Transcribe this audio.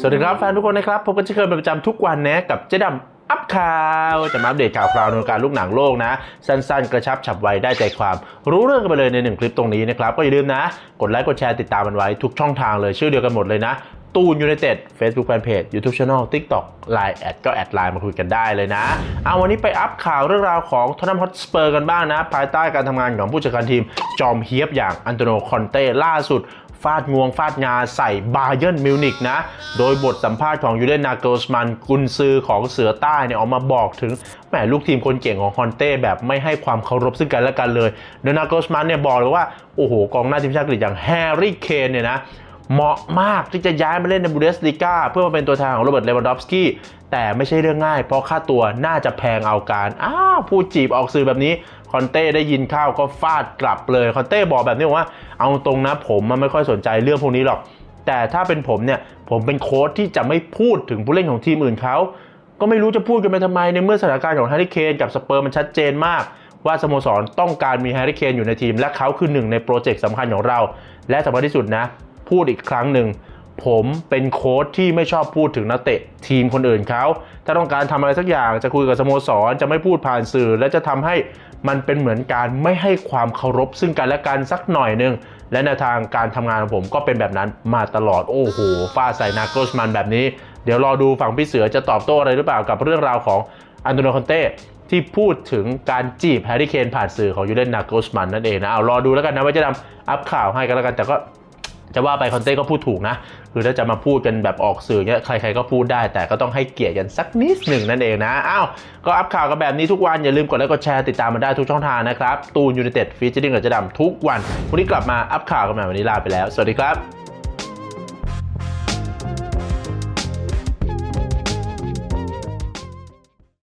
สวัสดีครับแฟนทุกคนนะครับพบกันเช่นเคยเป็นประจำทุกวันนะกับเจ๊ดำอัพข่าวจะมาอัปเดตข่าวคราวในการลูกหนังโลกนะ สั้นๆ กระชับฉับไวได้ใจความ รู้เรื่องกันไปเลยในหนึ่งคลิปตรงนี้นะครับ ก็อย่าลืมนะ กดไลค์กดแชร์ติดตามมันไว้ทุกช่องทางเลยชื่อเดียวกันหมดเลยนะ ตูนยูไนเต็ด Facebook Fanpage YouTube Channel TikTok Line แอดก็แอดไลน์มาคุยกันได้เลยนะเอาวันนี้ไปอัพข่าวเรื่องราวของท o น n มฮอตสเปอร์กันบ้างนะ ภายใต้การทำงานของผู้จัดการทีมจอมเฮียบอย่างอันโตโนคอนเต้ล่าสุดฟาดงวงฟาดงาใส่บาเยิร์นมิวนิกนะ โดยบทสัมภาษณ์ของยูเดนนาเกิลสมันกุนซือของเสือใต้เนี่ยออกมาบอกถึงแหมลูกทีมคนเก่งของคอนเต้แบบไม่ให้ความเคารพซึ่งกันและกันเลยโดยนาเกิลสมันเนี่ยบอกเลยว่า โอ้โห กองหน้าทีมชาติอังกฤษอย่างแฮร์รี่เคนเนี่ยนะ เหมาะมากที่จะย้ายมาเล่นในบูเดสลิก้าเพื่อมาเป็นตัวแทนของโรเบิร์ตเลวันดอฟสกี้แต่ไม่ใช่เรื่องง่าย เพราะค่าตัวน่าจะแพงเอาการอ้าวพูดจีบออกสื่อแบบนี้คอนเต้ได้ยินข้าวก็ฟาดกลับเลยคอนเต้บอกแบบนี้ว่า เอาตรงนะผมมันไม่ค่อยสนใจเรื่องพวกนี้หรอก แต่ถ้าเป็นผมเนี่ยผมเป็นโค้ชที่จะไม่พูดถึงผู้เล่นของทีมอื่นเขาก็ไม่รู้จะพูดกันไปทำไมในเมื่อสถานการณ์ของแฮร์รี่เคนกับสเปอร์มันชัดเจนมาก ว่าสโมสรต้องการมีแฮร์รี่เคนอยู่ในทีม และเขาคือหนึ่งในโปรเจกต์สำคัญของเรา และสำคัญที่สุดนะ พูดอีกครั้งหนึ่งผมเป็นโค้ชที่ไม่ชอบพูดถึงนักเตะทีมคนอื่นเขาถ้าต้องการทำอะไรสักอย่างจะคุยกับสโมสรจะไม่พูดผ่านสื่อ และจะทำให้มันเป็นเหมือนการไม่ให้ความเคารพซึ่งกันและกันสักหน่อยหนึง และแนทางการทำงานของผมก็เป็นแบบนั้นมาตลอดโอ้โหฟาใส่นาโกสมันแบบนี้ เดี๋ยวรอดูฝั่งพี่เสือจะตอบโต้อะไรหรือเปล่ากับเรื่องราวของอันโตนิโคอนเต้ที่พูดถึงการจีบแฮร์รี่เคนผ่านสื่อของยูเลนนาโกสมันนั่นเองนะเอารอดูแล้วกันนะว่าจะนำอัพข่าวให้กันแล้วกันแต่ก็ จะว่าไปคอนเต้ก็พูดถูกนะ คือถ้าจะมาพูดกันแบบออกสื่อเนี่ยใครๆก็พูดได้ แต่ก็ต้องให้เกียรติกันสักนิดหนึ่งนั่นเองนะ อ้าว ก็อัพข่าวกันแบบนี้ทุกวัน อย่าลืมกดไลค์กดแชร์ติดตามมาได้ทุกช่องทางนะครับ ตูนยูไนเต็ดฟีเจอริ่งกับเจะดำทุกวัน วันนี้กลับมาอัพข่าวกันใหม่วันนี้ลาไปแล้ว สวัสดีครับ